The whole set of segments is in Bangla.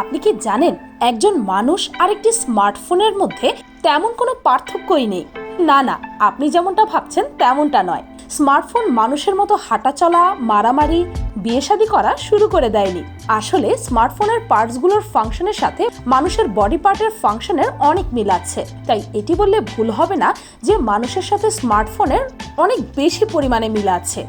আপনি কি জানেন, একজন মানুষ আর একটি স্মার্টফোনের মধ্যে তেমন কোনো পার্থক্যই নেই? না না, আপনি যেমনটা ভাবছেন তেমনটা নয়। স্মার্টফোন মানুষের মতো হাঁটা চলা মারামারি বিয়ে শাদী করা শুরু করে দেয়নি। আসলে স্মার্টফোনের পার্টসগুলোর ফাংশনের সাথে মানুষের বডি পার্টের ফাংশনের অনেক মিল আছে। তাই এটি বললে ভুল হবে না যে মানুষের সাথে স্মার্টফোনের অনেক বেশি পরিমাণে মিল আছে।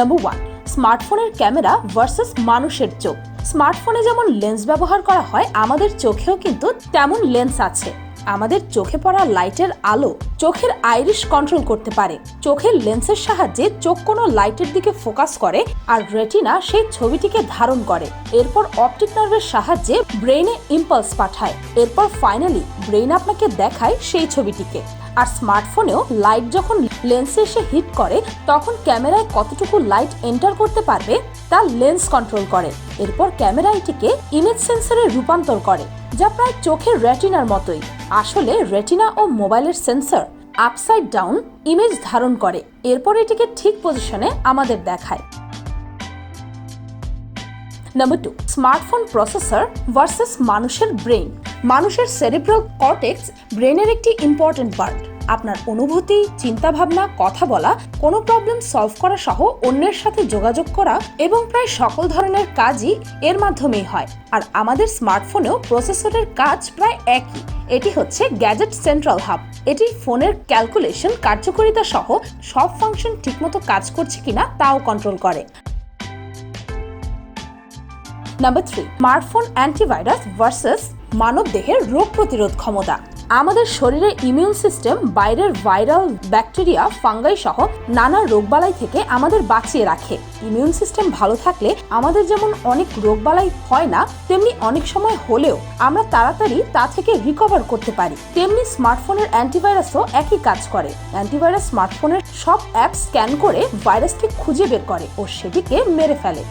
নাম্বার ওয়ান স্মার্টফোনের ক্যামেরা ভার্সেস মানুষের চোখ। স্মার্টফোনে যেমন লেন্স ব্যবহার করা হয়, আমাদের চোখেও কিন্তু তেমন লেন্স আছে। আমাদের চোখে পড়া লাইটের আলো চোখের আইরিশ কন্ট্রোল করতে পারে। চোখের লেন্সের সাহায্যে চোখ কোনো লাইটের দিকে ফোকাস করে আর রেটিনা সেই ছবিটিকে ধারণ করে। এরপর অপটিক নার্ভের সাহায্যে ব্রেইনে ইম্পালস পাঠায়। এরপর ফাইনালি ব্রেইন আপনাকে দেখায় সেই ছবিটিকে। আর স্মার্টফোনেও লাইট যখন লেন্সে এসে হিট করে, তখন ক্যামেরায় কতটুকু লাইট এন্টার করতে পারবে তা লেন্স কন্ট্রোল করে। এরপর ক্যামেরা এটিকে ইমেজ সেন্সরে রূপান্তর করে। যা প্রায় চোখের রেটিনার মতোই। আসলে রেটিনা ও মোবাইলের সেন্সর আপসাইড ডাউন ইমেজ ধারণ করে। এরপর এটিকে ঠিক পজিশনে আমাদের দেখায়। Number two smartphone processor versus মানুষের ব্রেন মানুষের সেরিব্রাল কর্টেক্স ব্রেনের একটি ইম্পর্টেন্ট পার্ট আপনার অনুভূতি, চিন্তাভাবনা, কথা বলা, কোনো প্রবলেম সলভ করা সহ অন্যের সাথে যোগাযোগ করা এবং প্রায় সকল ধরনের কাজই এর মাধ্যমেই হয়। আর আমাদের স্মার্টফোনেও প্রসেসরের কাজ প্রায় একই। এটি হচ্ছে গ্যাজেট সেন্ট্রাল হাব এটি ফোনের ক্যালকুলেশন কার্যকারিতা সহ সব ফাংশন ঠিকমতো কাজ করছে কিনা তাও কন্ট্রোল করে। Number three smartphone antivirus versus মানব দেহের রোগ প্রতিরোধ ক্ষমতা। আমাদের শরীরের ইমিউন সিস্টেম বাইরের ভাইরাল ব্যাকটেরিয়া ফাঙ্গাই সহ নানা রোগবালাই থেকে আমাদের বাঁচিয়ে রাখে। ইমিউন সিস্টেম ভালো থাকলে আমাদের যেমন অনেক রোগবালাই হয় না, তেমনি অনেক সময় হলেও আমরা তাড়াতাড়ি তা থেকে রিকভার করতে পারি। তেমনি স্মার্টফোনের অ্যান্টিভাইরাসও একই কাজ করে। অ্যান্টিভাইরাস স্মার্টফোনের সব অ্যাপ স্ক্যান করে ভাইরাসকে খুঁজে বের করে ও সেটিকে মেরে ফেলে।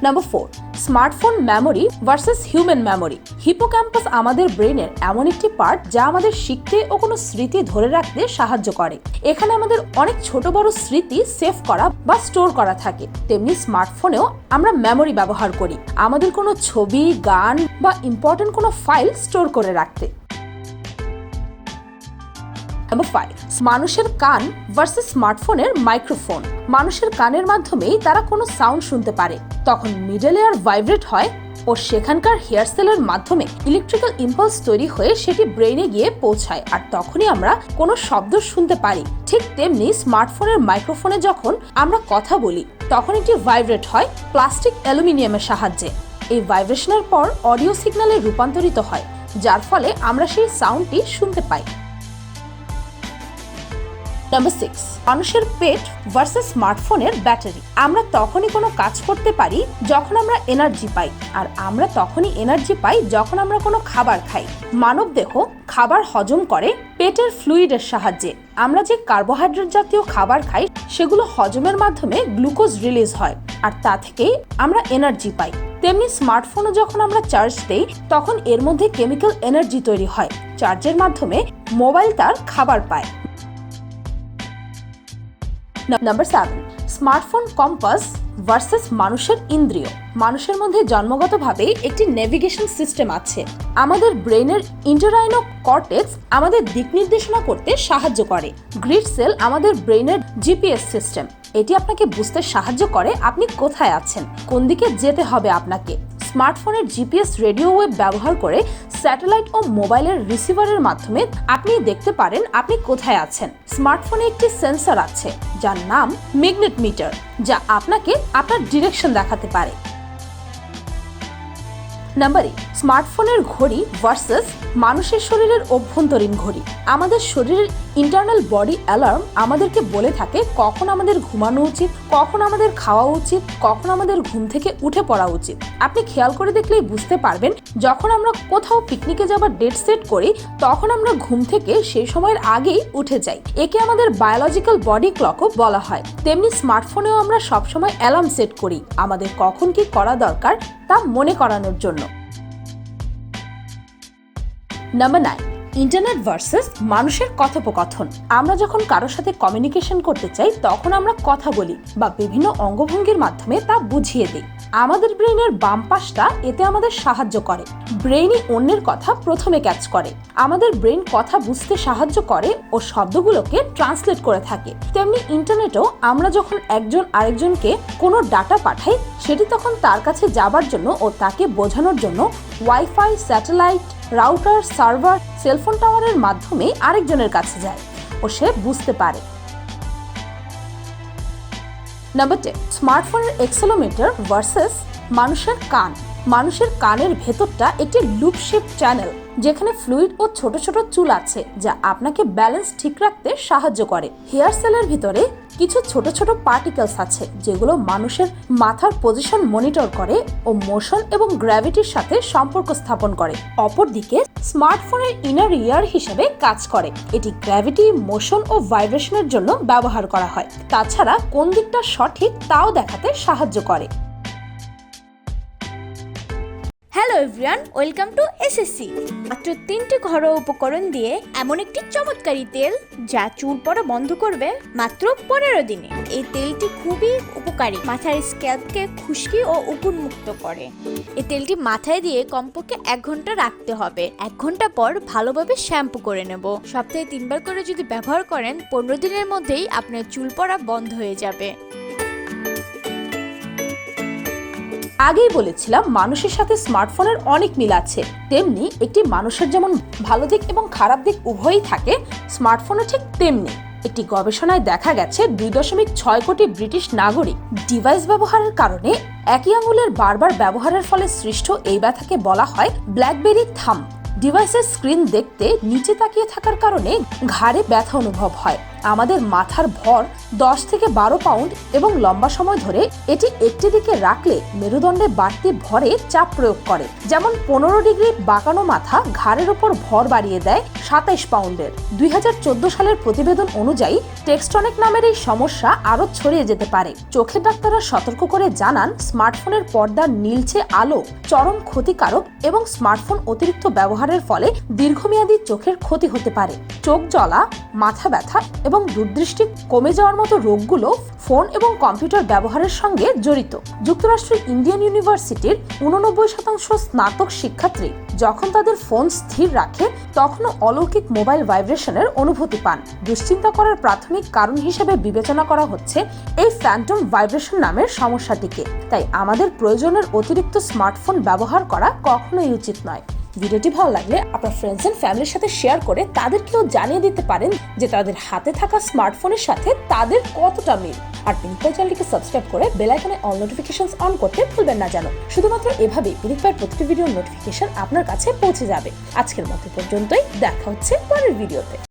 Number four smartphone memory versus human memory hippocampus আমাদের ব্রেনের এমন একটি পার্ট যা আমাদের শিখতে ও কোনো স্মৃতি ধরে রাখতে সাহায্য করে। এখানে আমাদের অনেক ছোট বড় স্মৃতি সেভ করা বা স্টোর করা থাকে। তেমনি স্মার্টফোনেও আমরা মেমোরি ব্যবহার করি। আমাদের কোনো ছবি, গান বা ইম্পর্টেন্ট কোনো ফাইল স্টোর করে রাখতে। ফাইভ মানুষের কান ভার্সেস স্মার্টফোনের মাইক্রোফোন মানুষের কানের মাধ্যমেই তারা কোনো সাউন্ড শুনতে পারে। তখন মিডল এয়ার ভাইব্রেট হয় ও সেখানকার হেয়ার সেলের মাধ্যমে ইলেকট্রিক্যাল ইম্পালস তৈরি হয়ে সেটি ব্রেইনে গিয়ে পৌঁছায়। আর তখনই আমরা কোনো শব্দ শুনতে পারি। ঠিক তেমনি স্মার্টফোনের মাইক্রোফোনে যখন আমরা কথা বলি, তখন এটি ভাইব্রেট হয় প্লাস্টিক অ্যালুমিনিয়ামের সাহায্যে। এই ভাইব্রেশনের পর অডিও সিগন্যালে রূপান্তরিত হয়, যার ফলে আমরা সেই সাউন্ডটি শুনতে পাই। নাম্বার সিক্স মানুষের পেট ভার্সেস স্মার্টফোনের ব্যাটারি আমরা তখনই কোনো কাজ করতে পারি যখন আমরা এনার্জি পাই, আর আমরা তখনই এনার্জি পাই যখন আমরা কোনো খাবার খাই। মানব দেহ খাবার হজম করে পেটের ফ্লুইডের সাহায্যে। আমরা যে কার্বোহাইড্রেট জাতীয় খাবার খাই, সেগুলো হজমের মাধ্যমে গ্লুকোজ রিলিজ হয়, আর তা থেকেই আমরা এনার্জি পাই। তেমনি স্মার্টফোনে যখন আমরা চার্জ দেই, তখন এর মধ্যে কেমিক্যাল এনার্জি তৈরি হয় চার্জের মাধ্যমে মোবাইল তার খাবার পায়। Number seven smartphone compass versus মানুষের ইন্দ্রিয়। মানুষের মধ্যে জন্মগতভাবে একটি নেভিগেশন সিস্টেম আছে। আমাদের ব্রেনের ইন্টারাইনো কর্টেক্স আমাদের দিক নির্দেশনা করতে সাহায্য করে। গ্রিড সেল আমাদের ব্রেনের জিপিএস সিস্টেম এটি আপনাকে বুঝতে সাহায্য করে আপনি কোথায় আছেন, কোন দিকে যেতে হবে আপনাকে। স্মার্টফোনের জিপিএস রেডিও ওয়েব ব্যবহার করে স্যাটেলাইট ও মোবাইলের রিসিভারের মাধ্যমে আপনি দেখতে পারেন আপনি কোথায় আছেন। স্মার্টফোনে একটি সেন্সর আছে, যার নাম ম্যাগনেট মিটার, যা আপনাকে আপনার ডিরেকশন দেখাতে পারে। নাম্বার এইট, স্মার্টফোনের ঘড়ি ভার্সেস মানুষের শরীরের অভ্যন্তরীণ ঘড়ি। আমাদের শরীরের ইন্টারনাল বডি অ্যালার্ম আমাদেরকে বলে থাকে, কখন আমাদের ঘুমানো উচিত কখন আমাদের খাওয়া উচিত, কখন আমাদের ঘুম থেকে উঠে পড়া উচিত। আপনি খেয়াল করে দেখলেই বুঝতে পারবেন, যখন আমরা কোথাও পিকনিকে যাবার ডেট সেট করি, তখন আমরা ঘুম থেকে সেই সময়ের আগেই উঠে যাই। একে আমাদের বায়োলজিক্যাল বডি ক্লকও বলা হয়। তেমনি স্মার্টফোনেও আমরা সবসময় অ্যালার্ম সেট করি, আমাদের কখন কি করা দরকার তা মনে করানোর জন্য। নাম্বার নাইন ইন্টারনেট ভার্সেস মানুষের কথোপকথন। আমরা যখন কারোর সাথে কমিউনিকেশন করতে চাই, তখন আমরা কথা বলি বা বিভিন্ন অঙ্গভঙ্গির মাধ্যমে তা বুঝিয়ে দিই। আমাদের ব্রেইনের বাম পাশটা এতে আমাদের সাহায্য করে। ব্রেইনই অন্যের কথা প্রথমে ক্যাচ করে। আমাদের ব্রেইন কথা বুঝতে সাহায্য করে ও শব্দগুলোকে ট্রান্সলেট করে থাকে। তেমনি ইন্টারনেটেও আমরা যখন একজন আরেকজনকে কোনো ডাটা পাঠাই, সেটি তখন তার কাছে যাবার জন্য ও তাকে বোঝানোর জন্য wifi satellite router server cellphone টাওয়ারের মাধ্যমে আরেকজনের কাছে যায়। ও সে বুঝতে পারে। নাম্বার টেন স্মার্টফোনের এক্সেলোমিটার ভার্সেস মানুষের কান। মানুষের কানের ভেতরটা একটি লুপ শেপ চ্যানেল যেখানে ফ্লুইড ও ছোট ছোট চুল আছে, যা আপনাকে ব্যালেন্স ঠিক রাখতে সাহায্য করে। হেয়ার সেলের ভিতরে কিছু ছোট ছোট পার্টিকেলস আছে, যেগুলো মানুষের মাথার পজিশন মনিটর করে ও মোশন এবং গ্র্যাভিটির সাথে সম্পর্ক স্থাপন করে। অপরদিকে স্মার্টফোনের ইনার ইয়ার হিসেবে কাজ করে। এটি গ্র্যাভিটি মোশন ও ভাইব্রেশনের জন্য ব্যবহার করা হয়। তাছাড়া কোন দিকটা সঠিক, তাও দেখাতে সাহায্য করে। Hello everyone welcome to SSC মাত্র তিনটি ঘরোয়া উপকরণ দিয়ে এমন একটি চমৎকারী তেল যা চুল পড়া বন্ধ করবে মাত্র পনেরো দিনে। এই তেলটি খুবই উপকারী। মাথার স্ক্যাল্পকে খুশকি ও উকুন মুক্ত করে। এই তেলটি মাথায় দিয়ে কমপক্ষে এক ঘণ্টা রাখতে হবে। এক ঘণ্টা পর ভালোভাবে শ্যাম্পু করে নেব। সপ্তাহে তিনবার করে যদি ব্যবহার করেন, পনেরো দিনের মধ্যেই আপনার চুল পড়া বন্ধ হয়ে যাবে। আগেই বলেছিলাম, মানুষের সাথে স্মার্টফোনের অনেক মিল আছে। তেমনি একটি মানুষের যেমন ভালো দিক এবং খারাপ দিক উভয়ই থাকে, স্মার্টফোনও ঠিক তেমনি। একটি গবেষণায় দেখা গেছে, দুই দশমিক ছয় কোটি ব্রিটিশ নাগরিক ডিভাইস ব্যবহারের কারণে একই আঙুলের বারবার ব্যবহারের ফলে সৃষ্ট এই ব্যথাকে বলা হয় ব্ল্যাকবেরি থাম ডিভাইসের স্ক্রিন দেখতে নিচে তাকিয়ে থাকার কারণে ঘাড়ে ব্যথা অনুভব হয়। আমাদের মাথার ভর দশ থেকে বারো পাউন্ড এবং লম্বা সময় ধরে এটি একটি দিকে রাখলে মেরুদণ্ডে বাড়তি ভরে চাপ প্রয়োগ করে। যেমন পনেরো ডিগ্রি বাঁকানো মাথা ঘাড়ের ওপর ভর বাড়িয়ে দেয় সাতাইশ পাউন্ডের। দুই হাজার চোদ্দ সালের প্রতিবেদন অনুযায়ী টেক্সটনিক নামের এই সমস্যা আরও ছড়িয়ে যেতে পারে। চোখের ডাক্তাররা সতর্ক করে জানান, স্মার্টফোনের পর্দার নীলচে আলো চরম ক্ষতিকারক এবং স্মার্টফোন অতিরিক্ত ব্যবহারের ফলে দীর্ঘমেয়াদী চোখের ক্ষতি হতে পারে। চোখ জ্বলা, মাথা ব্যথা এবং দূরদৃষ্টি কমে যাওয়ার মতো রোগগুলো ফোন এবং কম্পিউটার ব্যবহারের সঙ্গে জড়িত। যুক্তরাষ্ট্রের ইন্ডিয়ান ইউনিভার্সিটির উননব্বই শতাংশ স্নাতক শিক্ষার্থী যখন তাদের ফোন স্থির রাখে, তখনও অলৌকিক মোবাইল ভাইব্রেশনের অনুভূতি পান। দুশ্চিন্তা করার প্রাথমিক কারণ হিসেবে বিবেচনা করা হচ্ছে এই ফ্যান্টম ভাইব্রেশন নামের সমস্যাটিকে। তাই আমাদের প্রয়োজনের অতিরিক্ত স্মার্টফোন ব্যবহার করা কখনোই উচিত নয়। ভিডিওটি ভালো লাগলে আপনার ফ্রেন্ডস এন্ড ফ্যামিলির সাথে শেয়ার করে তাদেরকেও জানিয়ে দিতে পারেন যে তাদের হাতে থাকা স্মার্টফোনের সাথে তাদের কতটা মিল। আর পিনিকপাই চ্যানেলটিকে সাবস্ক্রাইব করে বেল আইকনে অল নোটিফিকেশন অন করতে ভুলবেন না জানো। শুধুমাত্র এভাবেই পিনিকপাইয়ের প্রতিটি ভিডিওর নোটিফিকেশন আপনার কাছে পৌঁছে যাবে। আজকের মতো পর্যন্তই, দেখা হচ্ছে পরের ভিডিওতে